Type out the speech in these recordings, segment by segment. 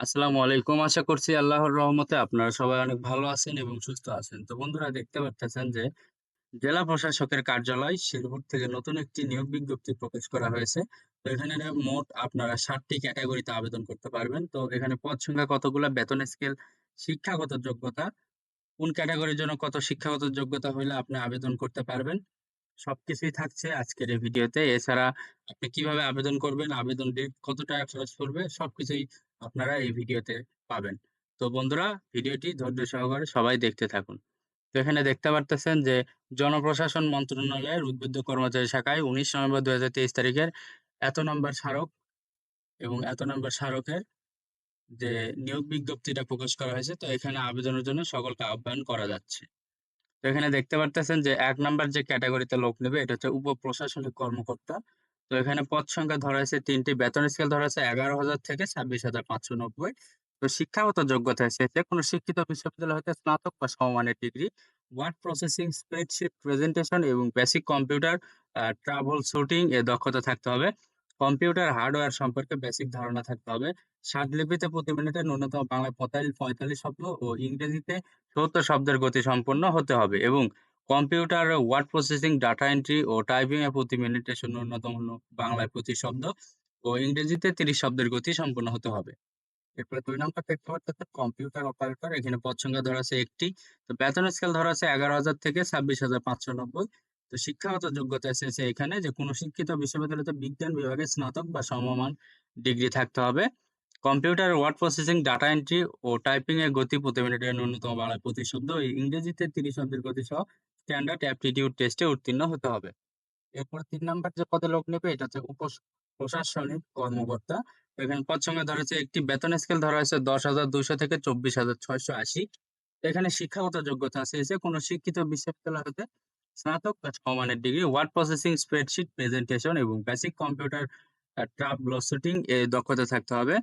আসসালামু আলাইকুম। আশা করছি আল্লাহর রহমতে আপনারা সবাই অনেক ভালো আছেন এবং সুস্থ আছেন। তো বন্ধুরা দেখতে পারতেছেন যে জেলা প্রশাসকের কার্যালয় শেরপুর থেকে নতুন একটি নিয়োগ বিজ্ঞপ্তি প্রকাশ করা হয়েছে। তো এখানে মোট আপনারা ৭ ক্যাটাগরিতে আবেদন করতে পারবেন। তো এখানে পদ সংখ্যা কতগুলা, বেতন স্কেল, শিক্ষাগত যোগ্যতা, কোন ক্যাটাগরির জন্য কত শিক্ষাগত যোগ্যতা হইলে আপনি আবেদন করতে পারবেন। সবকিছুই থাকছে আজকের এই ভিডিওতে। এছাড়া আপনি কীভাবে আবেদন করবেন, আবেদন ডেট, কত টাকা খরচ পড়বে সবকিছুই আপনারা এই ভিডিওতে পাবেন। তো বন্ধুরা, ভিডিওটি ধৈর্য সহকারে সবাই দেখতে থাকুন। তো এখানে দেখতে পারতেছেন যে, জনপ্রশাসন মন্ত্রণালয়ের উদ্বুদ্ধ কর্মচারী শাখায় ১৯ নভেম্বর ২০২৩ তারিখের এত নম্বর স্মারক এবং এত নম্বর স্মারকের যে নিয়োগ বিজ্ঞপ্তিটা প্রকাশ করা হয়েছে, তো এখানে আবেদনের জন্য সকলকে আহ্বান করা যাচ্ছে। তো এখানে দেখতে পারতেছেন যে, এক নাম্বার যে ক্যাটাগরিতে লোক নেবে, এটা হচ্ছে উপ-প্রশাসনিক কর্মকর্তা। তো এখানে পদ সংখ্যা ধরা হয়েছে তিনটি বেতন স্কেল ধরা হয়েছে ১১,০০০ থেকে ২৬,৫৯০। তো শিক্ষাগত যোগ্যতা এসেছে কোনো শিক্ষিত বিশ্ববিদ্যালয় হতে স্নাতক বা সমমানের degree, word processing, spreadsheet, presentation এবং basic computer uh troubleshooting এ দক্ষতা থাকতে হবে। কম্পিউটার হার্ডওয়্যার সম্পর্কে বেসিক ধারণা থাকতে হবে। ষাটলিপিতে প্রতি মিনিটে ন্যূনতম বাংলায় ৪৫ ৪৫ শব্দ ও ইংরেজিতে ৭০ শব্দের গতি সম্পন্ন হতে হবে এবং computer word processing, data entry ও টাইপিং এ প্রতি মিনিটে ন্যূনতম বাংলায় ২৫ শব্দ ও ইংরেজিতে ৩০ শব্দের গতি সম্পন্ন হতে হবে। এরপরে দুই নম্বর পারতেছেন কম্পিউটার অপারেটর এখানে পদ সংখ্যা ধরা আছে ১ টি। তো বেতন স্কেল ধরা আছে ১১,০০০ থেকে ২৬,৫৯০। তো শিক্ষাগত যোগ্যতা এসেছে এখানে যে কোনো শিক্ষিত বিশ্ববিদ্যালয়তে বিজ্ঞান বিভাগে স্নাতক বা সমমান ডিগ্রি থাকতে হবে। Computer word processing, data entry ও টাইপিং এর গতি প্রতি মিনিটে ন্যূনতম বাংলায় ২৫ শব্দ ইংরেজিতে ৩০ শব্দের গতি সহ স্ট্যান্ডার্ড অ্যাপটিটিউড টেস্টে উত্তীর্ণ হতে হবে। এরপর তিন নাম্বার যে পদে লোক নেবে এটা হচ্ছে উপ প্রশাসনিক কর্মকর্তা। এখানে পদ সংখ্যা ধরা হয়েছে ১ টি, বেতন স্কেল ধরা হয়েছে ১০,২০০ থেকে ২৪,৬৮০। তো এখানে শিক্ষাগত যোগ্যতা চেয়েছে কোনো শিক্ষিত বিশ্ববিদ্যালয় হতে স্নাতক বা সমমানের degree, word processing, spreadsheet, presentation এবং basic computer uh troubleshooting এ দক্ষতা থাকতে হবে।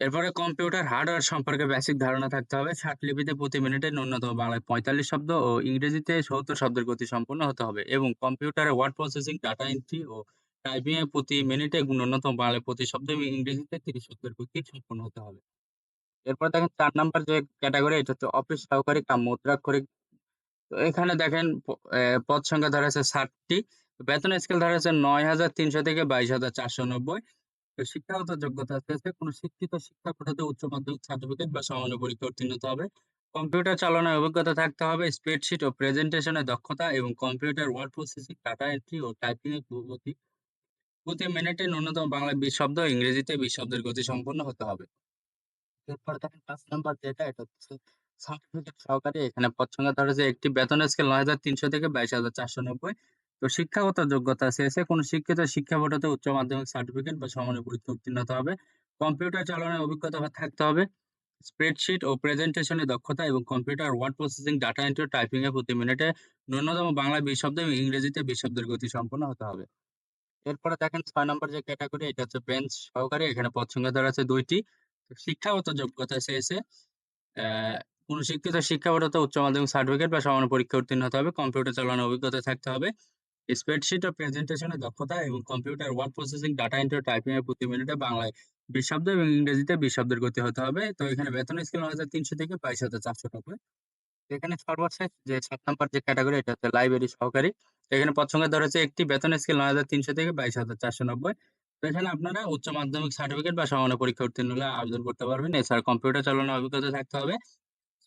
এরপরে কম্পিউটার হার্ডওয়্যার সম্পর্কে বেসিক ধারণা থাকতে হবে। ষাটলিপিতে প্রতি মিনিটে ন্যূনতম বাংলায় ৪৫ শব্দ ও ইংরেজিতে ৭০ শব্দের গতি সম্পন্ন হতে হবে এবং কম্পিউটারে ওয়ার্ড প্রসেসিং, ডাটা এন্ট্রি ও টাইপিং এ প্রতি মিনিটে ন্যূনতম বাংলায় ২৫ শব্দ এবং ইংরেজিতে ৩০ শব্দের গতি সম্পন্ন হতে হবে। এরপর দেখেন চার নাম্বার যে ক্যাটাগরি এটা হচ্ছে অফিস সহকারী কাম মুদ্রাক্ষরিক। তো এখানে দেখেন পদ সংখ্যা ধরা আছে ৬০ টি। বেতন স্কেল ধরা আছে ৯,৩০০ থেকে ২২,৪৯০। তো শিক্ষাগত যোগ্যতা চেয়েছে কোনো শিক্ষিত শিক্ষা বোর্ড উচ্চ মাধ্যমিক সার্টিফিকেট বা সমমানের পরীক্ষা উত্তীর্ণ হতে হবে। কম্পিউটার চালানোর অভিজ্ঞতা থাকতে হবে, স্প্রেডশিট ও প্রেজেন্টেশন এ দক্ষতা এবং computer word processing, data entry ও টাইপিং এর গতি প্রতি মিনিটে ন্যূনতম বাংলা ২০ শব্দ, ইংরেজিতে ২০ শব্দের গতি সম্পন্ন হতে হবে। এরপর দেখেন ৫ নাম্বার যেটা এটা হচ্ছে সার্টিফিকেট সহকারী। এখানে পদ সংখ্যা ধরা হয়েছে ১ টি, বেতন স্কেল ৯,৩০০ থেকে ২২,৪৯০। তো শিক্ষাগত যোগ্যতা চেয়েছে কোনো শিক্ষিত শিক্ষা বোর্ড হতে উচ্চ মাধ্যমিক সার্টিফিকেট বা সমমানের পরীক্ষা উত্তীর্ণ হতে হবে। কম্পিউটার চালানোর অভিজ্ঞতা থাকতে হবে। স্প্রেডশিট ও প্রেজেন্টেশন দক্ষতা এবং computer word processing, data entry typing এ প্রতি মিনিটে ন্যূনতম বাংলা ২০ শব্দ এবং ইংরেজিতে ২০ শব্দের গতি সম্পন্ন হতে হবে। এরপরে দেখেন ৬ নম্বর যে ক্যাটাগরি এটা হচ্ছে বেঞ্চ সহকারে এখানে পদ সংখ্যা ধরা আছে দুইটি শিক্ষাগত যোগ্যতা অ্যা কোনো শিক্ষিত শিক্ষা উচ্চ মাধ্যমিক সার্টিফিকেট বা সমমানের পরীক্ষা উত্তীর্ণ হতে হবে। কম্পিউটার চালানোর অভিজ্ঞতা থাকতে হবে। স্প্রেডশিট ও প্রেজেন্টেশন এ দক্ষতা এবং computer word processing, data entry typing এ প্রতি মিনিটে বাংলায় ২০ শব্দ এবং ইংরেজিতে ২০ শব্দের গতি হতে হবে। তো এখানে বেতন স্কেল ৯,৩০০ থেকে ২২,৪৯০। এখানে সর্বশেষ যে সাত নম্বর যে ক্যাটাগরি এটা হচ্ছে লাইব্রেরি সহকারী। এখানে পদ সংখ্যা ধরা হয়েছে ১ টি, বেতন স্কেল ৯,৩০০ থেকে ২২,৪৯০। তো এখানে আপনারা উচ্চ মাধ্যমিক সার্টিফিকেট বা সমমানের পরীক্ষা উত্তীর্ণ হলে আবেদন করতে পারবেন। এছাড়া কম্পিউটার চালানোর অভিজ্ঞতা থাকতে হবে।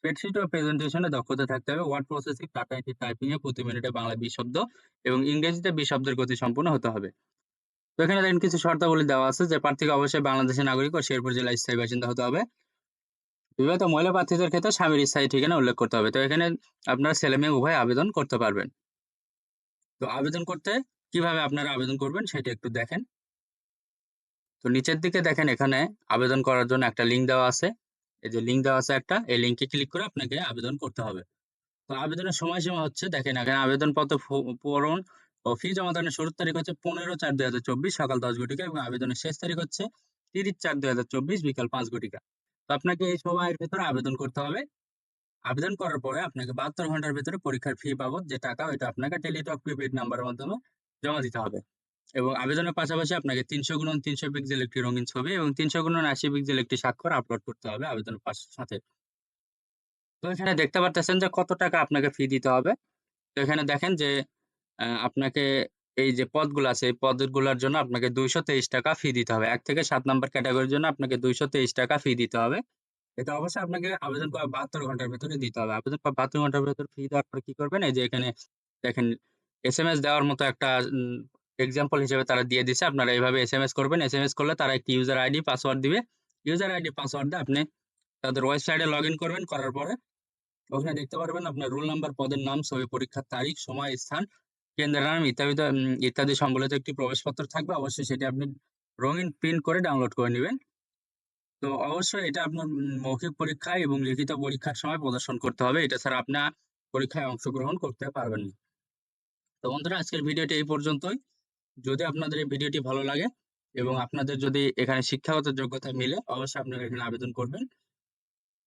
স্প্রেডশিট ও প্রেজেন্টেশন দক্ষতা থাকতে হবে। Word processing, data entry, typing এ প্রতি মিনিটে বাংলা ২০ শব্দ এবং ইংরেজিতে ২০ শব্দের গতি সম্পন্ন হতে হবে। তো এখানে দেখেন কিছু শর্তাবলী দেওয়া আছে যে প্রার্থীকে অবশ্যই বাংলাদেশের নাগরিক ও শেরপুর জেলার স্থায়ী বাসিন্দা হতে হবে। বিবাহিত মহিলা প্রার্থীদের ক্ষেত্রে স্বামীর স্থায়ী ঠিকানা উল্লেখ করতে হবে। তো এখানে আপনারা ছেলে-মেয়ে উভয় আবেদন করতে পারবেন। তো আবেদন করতে কীভাবে আপনারা আবেদন করবেন সেটা একটু দেখেন। তো নিচের দিকে দেখেন এখানে আবেদন করার জন্য একটা লিঙ্ক দেওয়া আছে। এই যে লিঙ্ক দেওয়া আছে একটা, এই লিঙ্কে ক্লিক করে আপনাকে আবেদন করতে হবে। তো আবেদনের সময়সীমা হচ্ছে দেখেন এখানে আবেদনপত্র পূরণ ও ফি জমা দানের শুরুর তারিখ হচ্ছে ১৫/৪/২০২৪ সকাল ১০ ঘটিকা এবং আবেদনের শেষ তারিখ হচ্ছে ৩০/৪/২০২৪ বিকাল পাঁচ ঘটিকা। তো আপনাকে এই সময়ের ভেতরে আবেদন করতে হবে। আবেদন করার পরে আপনাকে ৭২ ঘণ্টার ভেতরে পরীক্ষার ফি বাবদ যে টাকা ওইটা আপনাকে টেলিটক প্রিপেইড নাম্বারের মাধ্যমে জমা দিতে হবে। এবং আবেদনের পাশাপাশি আপনাকে ৩০০ গুণন ৩০০ পিক্সেল একটি রঙিন ছবি এবং ৩০০ গুণন ৮০ পিক্সেল একটি স্বাক্ষর আপলোড করতে হবে আবেদনের সাথে। তো এখানে দেখতে পারতেছেন যে কত টাকা আপনাকে ফি দিতে হবে। তো এখানে দেখেন যে আপনাকে এই যে পদগুলো আছে, এই পদগুলার জন্য আপনাকে ৳২২৩ ফি দিতে হবে। এক থেকে সাত নাম্বার ক্যাটাগরির জন্য আপনাকে ৳২২৩ ফি দিতে হবে। এটা অবশ্যই আপনাকে আবেদন করার ৭২ ঘণ্টার ভেতরে দিতে হবে। আবেদন করার ৭২ ঘণ্টার ভেতরে ফি দেওয়ার পরে কি করবেন? এই যে এখানে দেখেন এস দেওয়ার মতো একটা এক্সাম্পল হিসেবে তারা দিয়ে দিছে। আপনারা এভাবে এসএমএস করবেন। এসএমএস করলে তারা একটি ইউজার আইডি, পাসওয়ার্ড দিবে। ইউজার আইডি, পাসওয়ার্ড দিয়ে আপনি তাদের ওয়েবসাইটে লগইন করবেন। করার পরে ওখানে দেখতে পারবেন আপনার রোল নাম্বার, পদের নাম, ছবি, পরীক্ষার তারিখ, সময়, স্থান, কেন্দ্রের নাম ইত্যাদি ইত্যাদি সম্বলিত একটি প্রবেশপত্র থাকবে। অবশ্যই সেটি আপনি রঙিন প্রিন্ট করে ডাউনলোড করে নিবেন। তো অবশ্যই এটা আপনার মৌখিক পরীক্ষায় এবং লিখিত পরীক্ষার সময় প্রদর্শন করতে হবে। এটা ছাড়া আপনি পরীক্ষায় অংশগ্রহণ করতে পারবেন না। তো বন্ধুরা আজকের ভিডিওটি এই পর্যন্তই। যদি আপনাদের এই ভিডিওটি ভালো লাগে এবং আপনাদের যদি এখানে শিক্ষাগত যোগ্যতা মিলে অবশ্যই আপনারা এখানে আবেদন করবেন।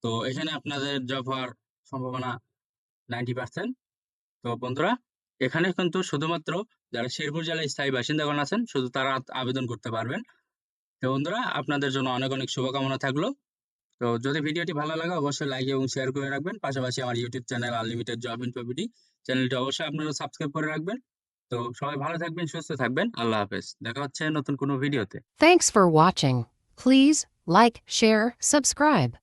তো এখানে আপনাদের জব হওয়ার সম্ভাবনা 90% তো বন্ধুরা এখানে কিন্তু শুধুমাত্র যারা শেরপুর জেলায় স্থায়ী বাসিন্দাগণ আছেন শুধু তারা আবেদন করতে পারবেন। তো বন্ধুরা আপনাদের জন্য অনেক, অনেক শুভকামনা থাকল। তো যদি ভিডিওটি ভালো লাগে অবশ্যই লাইক এবং শেয়ার করে রাখবেন। পাশাপাশি আমার YouTube channel unlimited job info BD চ্যানেলটি অবশ্যই আপনারা সাবস্ক্রাইব করে রাখবেন। তো সবাই ভালো থাকবেন, সুস্থ থাকবেন। আল্লাহ হাফেজ। দেখা হচ্ছে নতুন কোনো ভিডিওতে। Thanks for watching. Please like, share, subscribe.